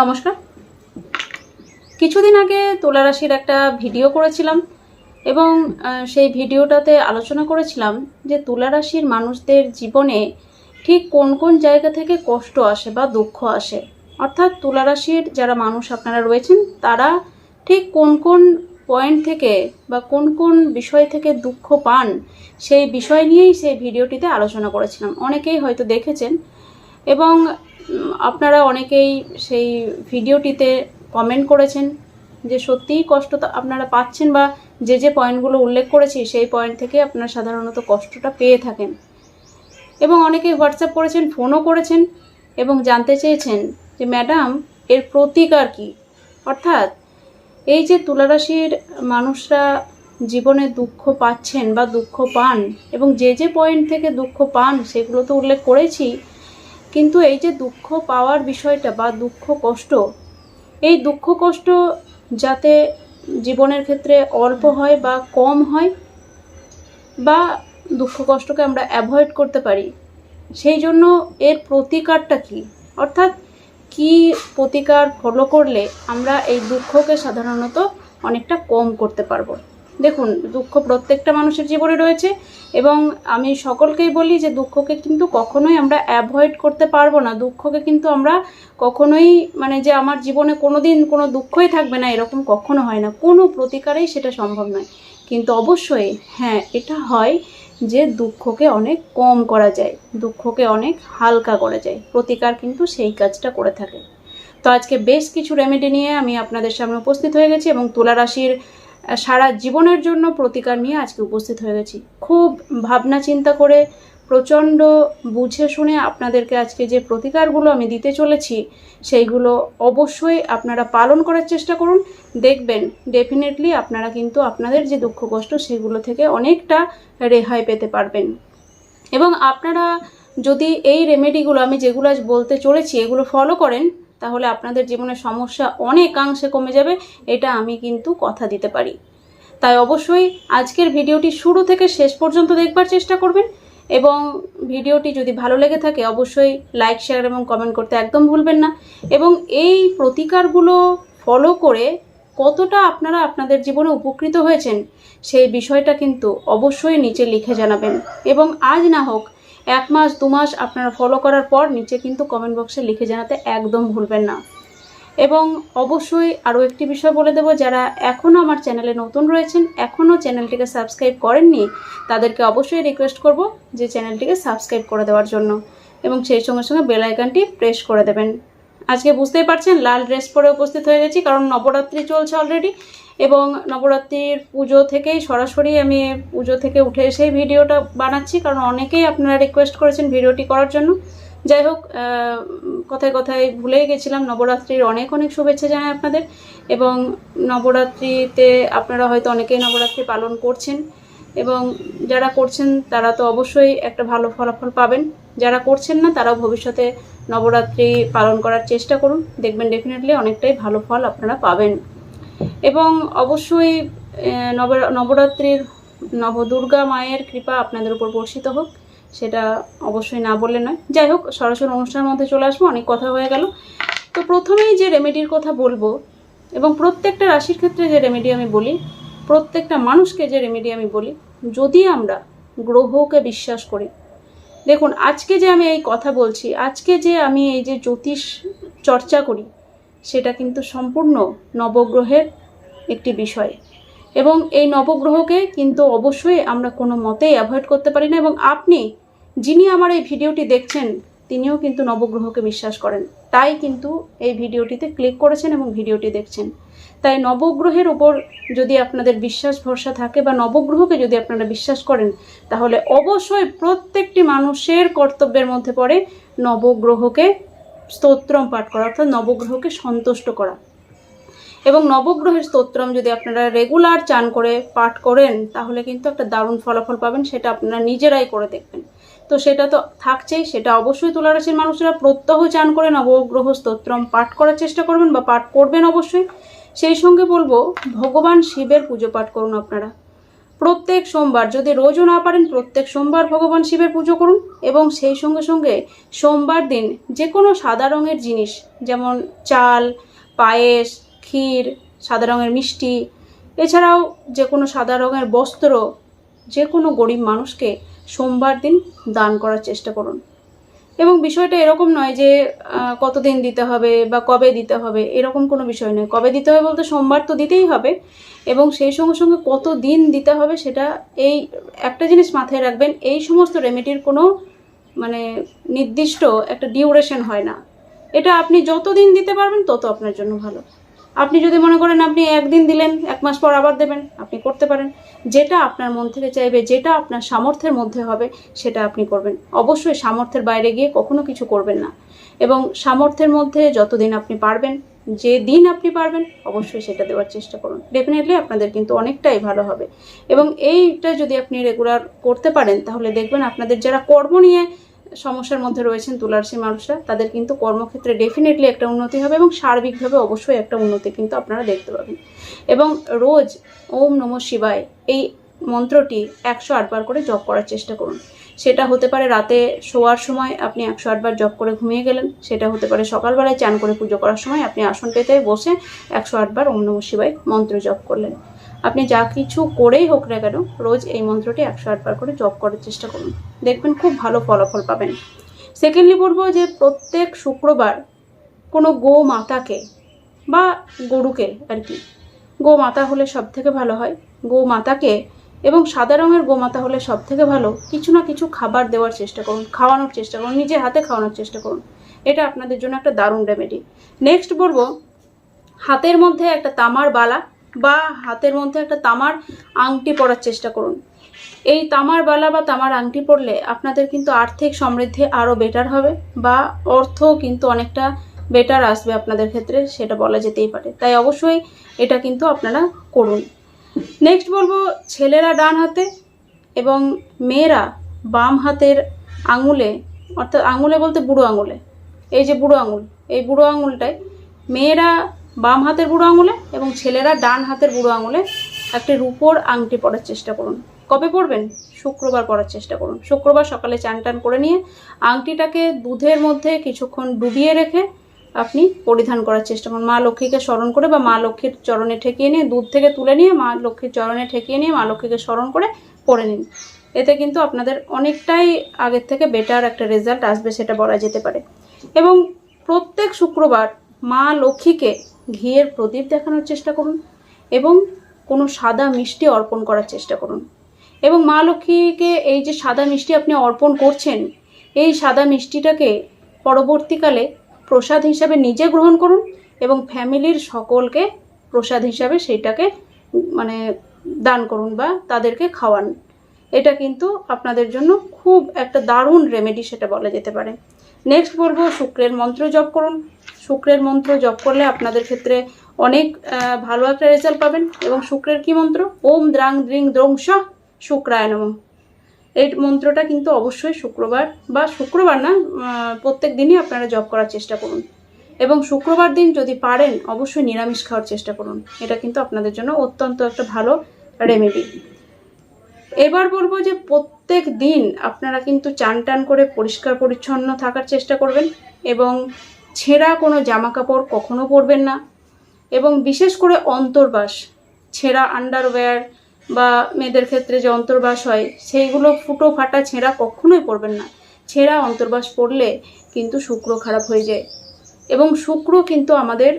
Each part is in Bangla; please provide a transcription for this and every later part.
নমস্কার। কিছুদিন আগে তুলা রাশির একটা ভিডিও করেছিলাম এবং সেই ভিডিওটাতে আলোচনা করেছিলাম যে তুলা রাশির মানুষদের জীবনে ঠিক কোন কোন জায়গা থেকে কষ্ট আসে বা দুঃখ আসে। অর্থাৎ তুলা রাশির যারা মানুষ আপনারা রয়েছেন, তারা ঠিক কোন কোন পয়েন্ট থেকে বা কোন কোন বিষয় থেকে দুঃখ পান সেই বিষয় নিয়েই সেই ভিডিওটিতে আলোচনা করেছিলাম। অনেকেই হয়তো দেখেছেন এবং আপনারা অনেকেই সেই ভিডিওটিতে কমেন্ট করেছেন যে সত্যিই কষ্ট আপনারা পাচ্ছেন বা যে যে পয়েন্টগুলো উল্লেখ করেছি, সেই পয়েন্ট থেকে আপনারা সাধারণত কষ্টটা পেয়ে থাকেন। এবং অনেকেই হোয়াটসঅ্যাপ করেছেন ফোনও করেছেন এবং জানতে চেয়েছেন যে ম্যাডাম এর প্রতিকার কি? অর্থাৎ এই যে তুলারাশির মানুষরা জীবনে দুঃখ পাচ্ছেন বা দুঃখ পান এবং যে যে পয়েন্ট থেকে দুঃখ পান, সেগুলো তো উল্লেখ করেছি কিন্তু এই যে দুঃখ পাওয়ার বিষয়টা বা দুঃখ কষ্ট এই দুঃখ কষ্ট যাতে জীবনের ক্ষেত্রে অল্প হয় বা কম হয় বা দুঃখ কষ্টকে আমরা অ্যাভয়েড করতে পারি সেই জন্য এর প্রতিকারটা কি? অর্থাৎ কি প্রতিকার ফলো করলে আমরা এই দুঃখকে সাধারণত অনেকটা কম করতে পারব? দেখুন, দুঃখ প্রত্যেকটা মানুষের জীবনে রয়েছে এবং আমি সকলকেই বলি যে দুঃখকে কিন্তু কখনোই আমরা অ্যাভয়েড করতে পারব না। দুঃখকে কিন্তু আমরা কখনোই মানে যে আমার জীবনে কোনো দিন কোনো দুঃখই থাকবে না এরকম কখনো হয় না। কোনো প্রতিকারেই সেটা সম্ভব নয়। কিন্তু অবশ্যই হ্যাঁ এটা হয় যে দুঃখকে অনেক কম করা যায়, দুঃখকে অনেক হালকা করা যায়। প্রতিকার কিন্তু সেই কাজটা করে থাকে। তো আজকে বেশ কিছু রেমেডি নিয়ে আমি আপনাদের সামনে উপস্থিত হয়ে গেছি এবং তুলা রাশির সারা জীবনের জন্য প্রতিকার নিয়ে আজকে উপস্থিত হয়ে গেছি। খুব ভাবনা চিন্তা করে, প্রচণ্ড বুঝে শুনে আপনাদেরকে আজকে যে প্রতিকারগুলো আমি দিতে চলেছি, সেইগুলো অবশ্যই আপনারা পালন করার চেষ্টা করুন। দেখবেন ডেফিনেটলি আপনারা কিন্তু আপনাদের যে দুঃখ কষ্ট, সেগুলো থেকে অনেকটা রেহাই পেতে পারবেন। এবং আপনারা যদি এই রেমেডিগুলো আমি যেগুলো আজ বলতে চলেছি, এগুলো ফলো করেন, তাহলে আপনাদের জীবনের সমস্যা অনেকাংশে কমে যাবে। এটা আমি কিন্তু কথা দিতে পারি। তাই অবশ্যই আজকের ভিডিওটি শুরু থেকে শেষ পর্যন্ত দেখবার চেষ্টা করবেন এবং ভিডিওটি যদি ভালো লেগে থাকে, অবশ্যই লাইক শেয়ার এবং কমেন্ট করতে একদম ভুলবেন না। এবং এই প্রতিকারগুলো ফলো করে কতটা আপনারা আপনাদের জীবনে উপকৃত হয়েছেন সেই বিষয়টা কিন্তু অবশ্যই নিচে লিখে জানাবেন। এবং আজ না হোক, এক মাস, দু মাস আপনারা ফলো করার পর নিচে কিন্তু কমেন্ট বক্সে লিখে জানাতে একদম ভুলবেন না। এবং অবশ্যই আরও একটি বিষয় বলে দেবো, যারা এখনও আমার চ্যানেলে নতুন রয়েছেন এখনও চ্যানেলটিকে সাবস্ক্রাইব করেননি, তাদেরকে অবশ্যই রিকোয়েস্ট করব যে চ্যানেলটিকে সাবস্ক্রাইব করে দেওয়ার জন্য এবং সেই সঙ্গে সঙ্গে বেল আইকনটি প্রেস করে দেবেন। আজকে বুঝতেই পারছেন, লাল ড্রেস পরে উপস্থিত হয়ে গেছি, কারণ নবরাত্রি চলছে অলরেডি এবং নবরাত্রির পুজো থেকেই সরাসরি আমি পুজো থেকে উঠে এসেই ভিডিওটা বানাচ্ছি, কারণ অনেকেই আপনারা রিকোয়েস্ট করেছেন ভিডিওটি করার জন্য। যাই হোক কথায় কথায় ভুলেই গেছিলাম। নবরাত্রির অনেক অনেক শুভেচ্ছা জানাই আপনাদের এবং নবরাত্রিতে আপনারা হয়তো অনেকেই নবরাত্রি পালন করছেন এবং যারা করছেন তারা তো অবশ্যই একটা ভালো ফলাফল পাবেন। যারা করছেন না, তারাও ভবিষ্যতে নবরাত্রি পালন করার চেষ্টা করুন। দেখবেন ডেফিনেটলি অনেকটাই ভালো ফল আপনারা পাবেন। এবং অবশ্যই নবরাত্রির নবদুর্গা মায়ের কৃপা আপনাদের উপর বর্ষিত হোক। সেটা অবশ্যই না বললে নয়। যাই হোক, সরাসরি অনুষ্ঠানের মধ্যে চলে আসব, অনেক কথা হয়ে গেল। তো প্রথমেই যে রেমেডির কথা বলব, এবং প্রত্যেকটা রাশির ক্ষেত্রে যে রেমেডি আমি বলি, প্রত্যেকটা মানুষকে যে রেমেডি আমি বলি, যদি আমরা গ্রহকে বিশ্বাস করি, দেখুন, আজকে যে আমি এই কথা বলছি, আজকে যে আমি এই যে জ্যোতিষ চর্চা করি, সেটা কিন্তু সম্পূর্ণ নবগ্রহের একটি বিষয়। এবং এই নবগ্রহকে কিন্তু অবশ্যই আমরা কোনো মতেই অ্যাভয়েড করতে পারি না এবং আপনি যিনি আমার এই ভিডিওটি দেখছেন, তিনিও কিন্তু নবগ্রহকে বিশ্বাস করেন। তাই কিন্তু এই ভিডিওটিতে ক্লিক করেছেন এবং ভিডিওটি দেখছেন। তাই নবগ্রহের উপর যদি আপনাদের বিশ্বাস ভরসা থাকে বা নবগ্রহকে যদি আপনারা বিশ্বাস করেন, তাহলে অবশ্যই প্রত্যেকটি মানুষের কর্তব্যের মধ্যে পড়ে নবগ্রহকে স্তোত্রম পাঠ করা অর্থাৎ নবগ্রহকে সন্তুষ্ট করা। এবং নবগ্রহের স্তোত্রম যদি আপনারা রেগুলার চান করে পাঠ করেন, তাহলে কিন্তু একটা দারুণ ফলাফল পাবেন, সেটা আপনারা নিজেরাই করে দেখবেন। তো সেটা তো থাকছেই, সেটা অবশ্যই তুলারাশির মানুষরা প্রত্যহ চান করে নবগ্রহ স্তোত্রম পাঠ করার চেষ্টা করবেন বা পাঠ করবেন অবশ্যই। সেই সঙ্গে বলব, ভগবান শিবের পুজো পাঠ করুন আপনারা। প্রত্যেক সোমবার, যদি রোজও না পারেন, প্রত্যেক সোমবার ভগবান শিবের পুজো করুন এবং সেই সঙ্গে সঙ্গে সোমবার দিন যে কোনো সাদা রঙের জিনিস, যেমন চাল, পায়েস ক্ষীর, সাদা রঙের মিষ্টি। এছাড়াও যে কোনো সাদা রঙের বস্ত্র যে কোনো গরিব মানুষকে সোমবার দিন দান করার চেষ্টা করুন। এবং বিষয়টা এরকম নয় যে কতদিন দিতে হবে বা কবে দিতে হবে, এরকম কোনো বিষয় নয়। কবে দিতে হবে বলতে সোমবার তো দিতেই হবে এবং সেই সঙ্গে সঙ্গে কত দিন দিতে হবে সেটা এই একটা জিনিস মাথায় রাখবেন, এই সমস্ত রেমেডির কোনো মানে নির্দিষ্ট একটা ডিউরেশন হয় না। এটা আপনি যত দিন দিতে পারবেন তত আপনার জন্য ভালো। আপনি যদি মনে করেন আপনি একদিন দিলেন, এক মাস পর আবার দেবেন, আপনি করতে পারেন। যেটা আপনার মন থেকে চাইবে, যেটা আপনার সামর্থ্যের মধ্যে হবে, সেটা আপনি করবেন। অবশ্যই সামর্থ্যের বাইরে গিয়ে কখনো কিছু করবেন না। এবং সামর্থ্যের মধ্যে যতদিন আপনি পারবেন, যে দিন আপনি পারবেন, অবশ্যই সেটা দেওয়ার চেষ্টা করুন। ডেফিনেটলি আপনাদের কিন্তু অনেকটাই ভালো হবে। এবং এইটা যদি আপনি রেগুলার করতে পারেন, তাহলে দেখবেন আপনাদের যারা কর্ম নিয়ে সমস্যার মধ্যে রয়েছেন তুলারসী মানুষরা, তাদের কিন্তু কর্মক্ষেত্রে ডেফিনেটলি একটা উন্নতি হবে এবং সার্বিকভাবে অবশ্যই একটা উন্নতি কিন্তু আপনারা দেখতে পাবেন। এবং রোজ ওম নম শিবায় এই মন্ত্রটি একশো আটবার করে জপ করার চেষ্টা করুন। সেটা হতে পারে রাতে শোয়ার সময় আপনি একশো আটবার জপ করে ঘুমিয়ে গেলেন, সেটা হতে পারে সকালবেলায় চান করে পুজো করার সময় আপনি আসন পেতে বসে একশো আটবার ওম নম শিবায় মন্ত্র জপ করলেন। আপনি যা কিছু করেই হোক না কেন, রোজ এই মন্ত্রটি একশো আটবার করে জপ করার চেষ্টা করুন। দেখবেন খুব ভালো ফলাফল পাবেন। সেকেন্ডলি বলব যে প্রত্যেক শুক্রবার কোনো গো মাতাকে বা গরুকে আর কি গো মাতা হলে সব থেকে ভালো হয়। গো মাতাকে এবং সাদা রঙের গোমাতা হলে সব থেকে ভালো, কিছু না কিছু খাবার দেওয়ার চেষ্টা করুন, খাওয়ানোর চেষ্টা করুন নিজের হাতে খাওয়ানোর চেষ্টা করুন। এটা আপনাদের জন্য একটা দারুণ রেমেডি নেক্সট বলব, হাতের মধ্যে একটা তামার বালা বা হাতের মধ্যে একটা তামার আংটি পরার চেষ্টা করুন। এই তামার বালা বা তামার আংটি পরলে আপনাদের কিন্তু আর্থিক সমৃদ্ধি আরও বেটার হবে বা অর্থ কিন্তু অনেকটা বেটার আসবে আপনাদের ক্ষেত্রে, সেটা বলা যেতেই পারে। তাই অবশ্যই এটা কিন্তু আপনারা করুন। নেক্সট বলব ছেলেরা ডান হাতে এবং মেয়েরা বাম হাতের আঙুলে, অর্থাৎ আঙুলে বলতে বুড়ো আঙুলে। এই যে বুড়ো আঙুল, এই বুড়ো আঙুলটায় মেয়েরা বাম হাতের বুড়ো আঙুলে এবং ছেলেরা ডান হাতের বুড়ো আঙুলে একটি রূপোর আংটি পরার চেষ্টা করুন। কবে পরবেন? শুক্রবার পরার চেষ্টা করুন। শুক্রবার সকালে চান টান করে নিয়ে আংটিটাকে দুধের মধ্যে কিছুক্ষণ ডুবিয়ে রেখে আপনি পরিধান করার চেষ্টা করুন। মা লক্ষ্মীকে স্মরণ করে বা মা লক্ষ্মীর চরণে ঠেকিয়ে নিয়ে দুধ থেকে তুলে নিয়ে মা লক্ষ্মীর চরণে ঠেকিয়ে নিয়ে মা লক্ষ্মীকে স্মরণ করে পরে নিন। এতে কিন্তু আপনাদের অনেকটাই আগের থেকে বেটার একটা রেজাল্ট আসবে, সেটা বলা যেতে পারে। এবং প্রত্যেক শুক্রবার মা লক্ষ্মীকে ঘিয়ের প্রদীপ দেখানোর চেষ্টা করুন এবং কোনো সাদা মিষ্টি অর্পণ করার চেষ্টা করুন। এবং মা লক্ষ্মীকে এই যে সাদা মিষ্টি আপনি অর্পণ করছেন, এই সাদা মিষ্টিটাকে পরবর্তীকালে প্রসাদ হিসাবে নিজে গ্রহণ করুন এবং ফ্যামিলির সকলকে প্রসাদ হিসাবে সেইটাকে মানে দান করুন বা তাদেরকে খাওয়ান। এটা কিন্তু আপনাদের জন্য খুব একটা দারুণ রেমেডি সেটা বলা যেতে পারে। নেক্সট বলব, শুক্রের মন্ত্র জপ করুন। শুক্রের মন্ত্র জপ করলে আপনাদের ক্ষেত্রে অনেক ভালো একটা রেজাল্ট পাবেন। এবং শুক্রের কি মন্ত্র? ওম দ্রাং দ্রিং দ্রং শাহ শুক্রায় নমঃ। এই মন্ত্রটা কিন্তু অবশ্যই শুক্রবার বা শুক্রবার না প্রত্যেক দিনই আপনারা জপ করার চেষ্টা করুন। এবং শুক্রবার দিন যদি পারেন, অবশ্যই নিরামিষ খাওয়ার চেষ্টা করুন। এটা কিন্তু আপনাদের জন্য অত্যন্ত একটা ভালো রেমেডি এবার বলব যে প্রত্যেক দিন আপনারা কিন্তু চান টান করে পরিষ্কার পরিচ্ছন্ন থাকার চেষ্টা করবেন। এবং ছেঁড়া কোনো জামা কাপড় কখনো পরবেন না। এবং বিশেষ করে অন্তর্বাস, ছেঁড়া আন্ডারওয়্যার বা মেয়েদের ক্ষেত্রে যে অন্তর্বাস হয়, সেইগুলো ফুটো ফাটা ছেঁড়া কখনোই পরবেন না। ছেঁড়া অন্তর্বাস পরলে কিন্তু শুক্র খারাপ হয়ে যায়। এবং শুক্র কিন্তু আমাদের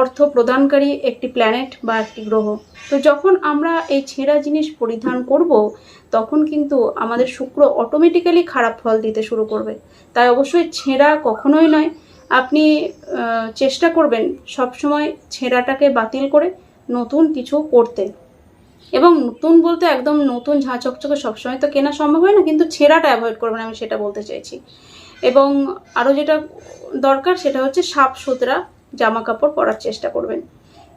অর্থ প্রদানকারী একটি প্ল্যানেট বা একটি গ্রহ। তো যখন আমরা এই ছেঁড়া জিনিস পরিধান করব, তখন কিন্তু আমাদের শুক্র অটোমেটিক্যালি খারাপ ফল দিতে শুরু করবে। তাই অবশ্যই ছেঁড়া কখনোই নয় আপনি চেষ্টা করবেন সবসময় ছেঁড়াটাকে বাতিল করে নতুন কিছু করতে। এবং নতুন বলতে একদম নতুন ঝাঁ চকচকে সবসময় তো কেনা সম্ভব হয় না, কিন্তু ছেঁড়াটা অ্যাভয়েড করবেন আমি সেটা বলতে চাইছি। এবং আরও যেটা দরকার সেটা হচ্ছে সাফ সুতরা জামা কাপড় পরার চেষ্টা করবেন।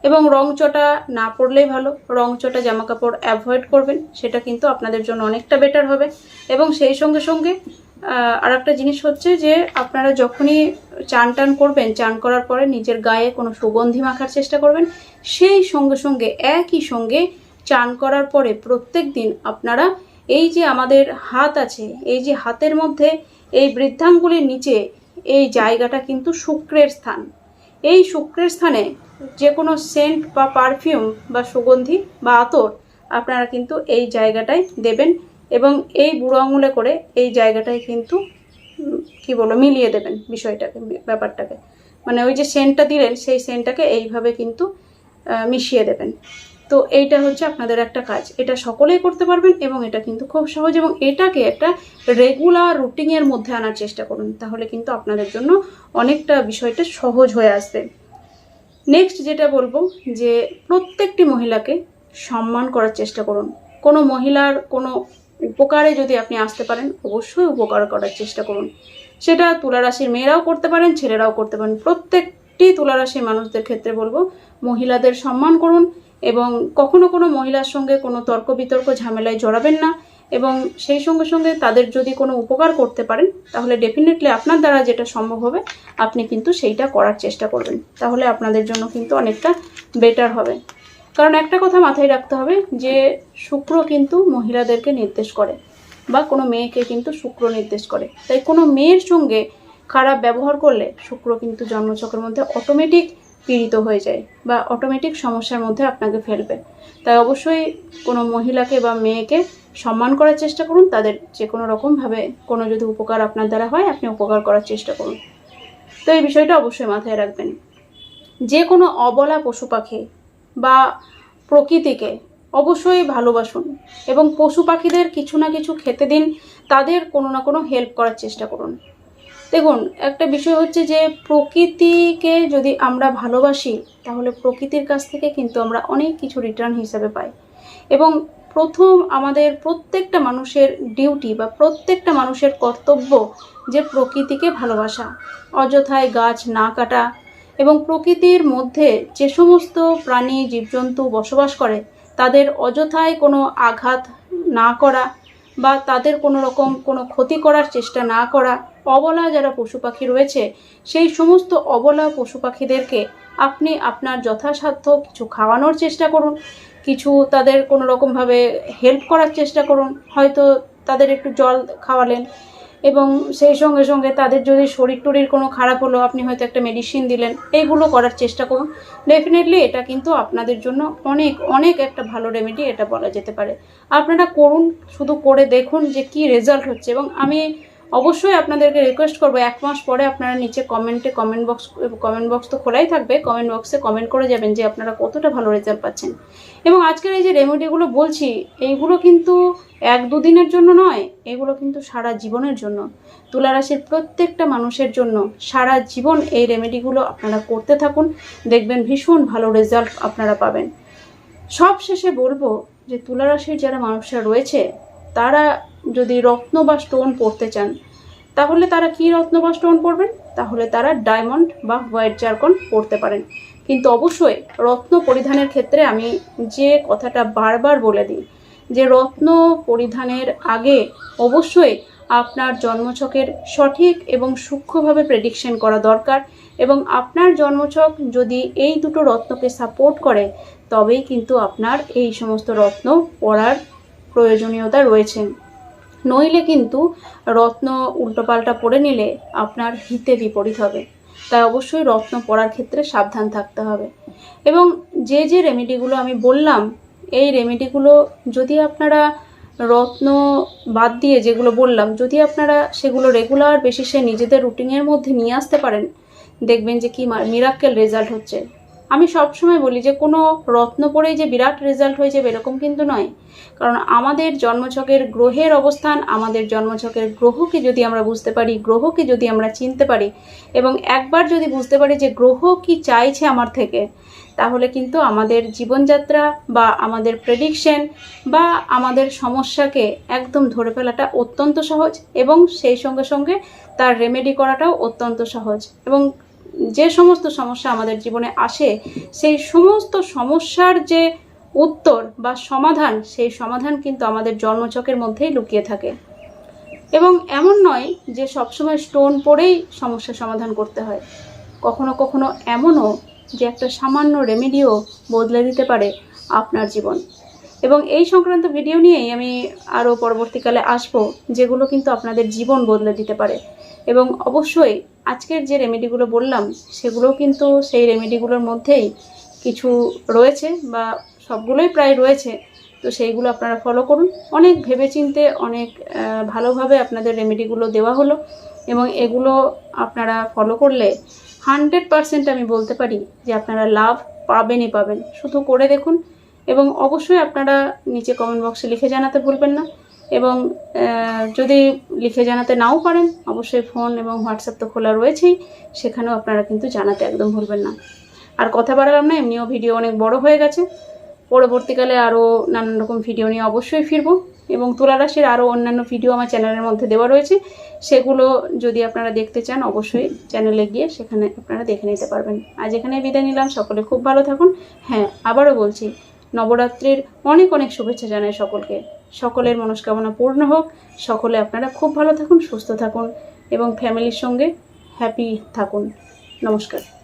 এবং রংচটা না পরলেই ভালো রংচটা জামা কাপড় অ্যাভয়েড করবেন, সেটা কিন্তু আপনাদের জন্য অনেকটা বেটার হবে। এবং সেই সঙ্গে সঙ্গে আর একটা জিনিস হচ্ছে যে আপনারা যখনই চান টান করবেন, চান করার পরে নিজের গায়ে কোনো সুগন্ধি মাখার চেষ্টা করবেন, সেই সঙ্গে সঙ্গে, একই সঙ্গে চান করার পরে প্রত্যেক দিন আপনারা এই যে আমাদের হাত আছে, এই যে হাতের মধ্যে এই বৃদ্ধাঙ্গুলির নিচে এই জায়গাটা কিন্তু শুক্রের স্থান। এই শুক্রের স্থানে যে কোনো সেন্ট বা পারফিউম বা সুগন্ধি বা আতর আপনারা কিন্তু এই জায়গাটায় দেবেন। এবং এই বুড়ো আঙুলে করে এই জায়গাটায় কিন্তু কি বলব, মিলিয়ে দেবেন বিষয়টাকে ব্যাপারটাকে। মানে ওই যে সেন্টটা দিলেন, সেই সেন্টটাকে এইভাবে কিন্তু মিশিয়ে দেবেন। তো এইটা হচ্ছে আপনাদের একটা কাজ। এটা সকলেই করতে পারবেন এবং এটা কিন্তু খুব সহজ এবং এটাকে একটা রেগুলার রুটিনের মধ্যে আনার চেষ্টা করুন, তাহলে কিন্তু আপনাদের জন্য অনেকটা বিষয়টা সহজ হয়ে আসবে। নেক্সট যেটা বলব, যে প্রত্যেকটি মহিলাকে সম্মান করার চেষ্টা করুন। কোনো মহিলার কোনো উপকারে যদি আপনি আসতে পারেন, অবশ্যই উপকার করার চেষ্টা করুন। সেটা তুলারাশির মেয়েরাও করতে পারেন, ছেলেরাও করতে পারেন। প্রত্যেকটি তুলারাশির মানুষদের ক্ষেত্রে বলব, মহিলাদের সম্মান করুন এবং কখনো কোনো মহিলার সঙ্গে কোনো তর্ক বিতর্ক, ঝামেলায় জড়াবেন না এবং সেই সঙ্গে সঙ্গে তাদের যদি কোনো উপকার করতে পারেন, তাহলে ডেফিনেটলি আপনার দ্বারা যেটা সম্ভব হবে, আপনি কিন্তু সেইটা করার চেষ্টা করবেন। তাহলে আপনাদের জন্য কিন্তু অনেকটা বেটার হবে। কারণ একটা কথা মাথায় রাখতে হবে যে শুক্র কিন্তু মহিলাদেরকে নির্দেশ করে বা কোনো মেয়েকে কিন্তু শুক্র নির্দেশ করে। তাই কোনো মেয়ের সঙ্গে খারাপ ব্যবহার করলে শুক্র কিন্তু জন্মচক্রের মধ্যে অটোমেটিক পীড়িত হয়ে যায় বা অটোমেটিক সমস্যার মধ্যে আপনাকে ফেলবে। তাই অবশ্যই কোনো মহিলাকে বা মেয়েকে সম্মান করার চেষ্টা করুন। তাদের যে কোনো রকমভাবে কোনো যদি উপকার আপনার দ্বারা হয়, আপনি উপকার করার চেষ্টা করুন। তো এই বিষয়টা অবশ্যই মাথায় রাখবেন। যে কোনো অবলা পশু পাখি বা প্রকৃতিকে অবশ্যই ভালোবাসুন এবং পশু পাখিদের কিছু না কিছু খেতে দিন, তাদের কোনো না কোনো হেল্প করার চেষ্টা করুন। দেখুন, একটা বিষয় হচ্ছে যে প্রকৃতিকে যদি আমরা ভালোবাসি, তাহলে প্রকৃতির কাছ থেকে কিন্তু আমরা অনেক কিছু রিটার্ন হিসাবে পাই। এবং প্রথম আমাদের প্রত্যেকটা মানুষের ডিউটি বা প্রত্যেকটা মানুষের কর্তব্য যে প্রকৃতিকে ভালোবাসা। অযথায় গাছ না কাটা এবং প্রকৃতির মধ্যে যে সমস্ত প্রাণী জীবজন্তু বসবাস করে, তাদের অযথায় কোনো আঘাত না করা বা তাদের কোনো রকম কোনো ক্ষতি করার চেষ্টা না করা, অবলা যারা পশু পাখি রয়েছে, সেই সমস্ত অবলা পশু পাখিদেরকে আপনি আপনার যথাসাধ্য কিছু খাওয়ানোর চেষ্টা করুন, কিছু তাদের কোনো রকমভাবে হেল্প করার চেষ্টা করুন। হয়তো তাদের একটু জল খাওয়ালেন এবং সেই সঙ্গে সঙ্গে তাদের যদি শরীর টরির কোনো খারাপ হলো, আপনি হয়তো একটা মেডিসিন দিলেন এইগুলো করার চেষ্টা করুন। ডেফিনেটলি এটা কিন্তু আপনাদের জন্য অনেক অনেক একটা ভালো রেমেডি এটা বলা যেতে পারে। আপনারা করুন, শুধু করে দেখুন যে কি রেজাল্ট হচ্ছে এবং আমি অবশ্যই আপনাদেরকে রিকোয়েস্ট করব, এক মাস পরে আপনারা নিচে কমেন্টে কমেন্ট বক্স কমেন্ট বক্স তো খোলাই থাকবে কমেন্ট বক্সে কমেন্ট করে যাবেন যে আপনারা কতটা ভালো রেজাল্ট পাচ্ছেন। এবং আজকের এই যে রেমেডিগুলো বলছি, এইগুলো কিন্তু এক দুদিনের জন্য নয়, এগুলো কিন্তু সারা জীবনের জন্য। তুলারাশির প্রত্যেকটা মানুষের জন্য সারা জীবন এই রেমেডিগুলো আপনারা করতে থাকুন, দেখবেন ভীষণ ভালো রেজাল্ট আপনারা পাবেন। সব শেষে বলব যে তুলারাশির যারা মানুষরা রয়েছে, তারা যদি রত্ন বা স্টোন পড়তে চান, তাহলে তারা কি রত্ন বা স্টোন পরবেন তাহলে তারা ডায়মন্ড বা হোয়াইট জার্কন পরতে পারেন। কিন্তু অবশ্যই রত্ন পরিধানের ক্ষেত্রে আমি যে কথাটা বারবার বলে দিই, যে রত্ন পরিধানের আগে অবশ্যই আপনার জন্মছকের সঠিক এবং সূক্ষ্মভাবে প্রেডিকশন করা দরকার এবং আপনার জন্মছক যদি এই দুটো রত্নকে সাপোর্ট করে, তবেই কিন্তু আপনার এই সমস্ত রত্ন পরার প্রয়োজনীয়তা রয়েছে। নইলে কিন্তু রত্ন উল্টোপাল্টা পড়ে নিলে আপনার হিতে বিপরীত হবে। তাই অবশ্যই রত্ন পড়ার ক্ষেত্রে সাবধান থাকতে হবে। এবং যে যে রেমেডিগুলো আমি বললাম, এই রেমেডিগুলো যদি আপনারা রত্ন বাদ দিয়ে যেগুলো বললাম, যদি আপনারা সেগুলো রেগুলার বেসিসে নিজেদের রুটিনের মধ্যে নিয়ে আসতে পারেন, দেখবেন যে কি মিরাক্কেল রেজাল্ট হচ্ছে। আমি সবসময় বলি যে, কোনো রত্ন পরেই যে বিরাট রেজাল্ট হয়ে যাবে এরকম কিন্তু নয়। কারণ আমাদের জন্মছকের গ্রহের অবস্থান, আমাদের জন্মছকের গ্রহকে যদি আমরা বুঝতে পারি, গ্রহকে যদি আমরা চিনতে পারি এবং একবার যদি বুঝতে পারি যে গ্রহ কি চাইছে আমার থেকে, তাহলে কিন্তু আমাদের জীবনযাত্রা বা আমাদের প্রেডিকশন বা আমাদের সমস্যাকে একদম ধরে ফেলাটা অত্যন্ত সহজ এবং সেই সঙ্গে সঙ্গে তার রেমেডি করাটাও অত্যন্ত সহজ এবং যে সমস্ত সমস্যা আমাদের জীবনে আসে, সেই সমস্ত সমস্যার যে উত্তর বা সমাধান, সেই সমাধান কিন্তু আমাদের জন্মচকের মধ্যেই লুকিয়ে থাকে। এবং এমন নয় যে সবসময় স্টোন পরেই সমস্যার সমাধান করতে হয়। কখনো কখনো এমনও যে একটা সামান্য রেমেডিও বদলে দিতে পারে আপনার জীবন। এবং এই সংক্রান্ত ভিডিও নিয়েই আমি আরও পরবর্তীকালে আসব, যেগুলো কিন্তু আপনাদের জীবন বদলে দিতে পারে। এবং অবশ্যই আজকের যে রেমেডিগুলো বললাম, সেগুলোও কিন্তু সেই রেমেডিগুলোর মধ্যেই কিছু রয়েছে বা সবগুলোই প্রায় রয়েছে। তো সেইগুলো আপনারা ফলো করুন। অনেক ভেবেচিন্তে, অনেক ভালোভাবে আপনাদের রেমেডিগুলো দেওয়া হলো এবং এগুলো আপনারা ফলো করলে হান্ড্রেড পারসেন্ট আমি বলতে পারি যে আপনারা লাভ পাবেনই পাবেন। শুধু করে দেখুন এবং অবশ্যই আপনারা নিচে কমেন্ট বক্সে লিখে জানাতে ভুলবেন না। এবং যদি লিখে জানাতে নাও পারেন, অবশ্যই ফোন এবং হোয়াটসঅ্যাপ তো খোলা রয়েছেই, সেখানেও আপনারা কিন্তু জানাতে একদম ভুলবেন না। আর কথা বাড়ালাম না, এমনিও ভিডিও অনেক বড় হয়ে গেছে। পরবর্তীকালে আরও নানান রকম ভিডিও নিয়ে অবশ্যই ফিরবো এবং তুলা রাশির আরও অন্যান্য ভিডিও আমার চ্যানেলের মধ্যে দেওয়া রয়েছে, সেগুলো যদি আপনারা দেখতে চান, অবশ্যই চ্যানেলে গিয়ে সেখানে আপনারা দেখে নিতে পারবেন। আজ এখানে বিদায় নিলাম, সকলে খুব ভালো থাকুন। হ্যাঁ আবারও বলছি, নবরাত্রির অনেক অনেক শুভেচ্ছা জানাই সকলকে। সকলের মনস্কামনা পূর্ণ হোক। সকলে আপনারা খুব ভালো থাকুন, সুস্থ থাকুন এবং ফ্যামিলির সঙ্গে হ্যাপি থাকুন। নমস্কার।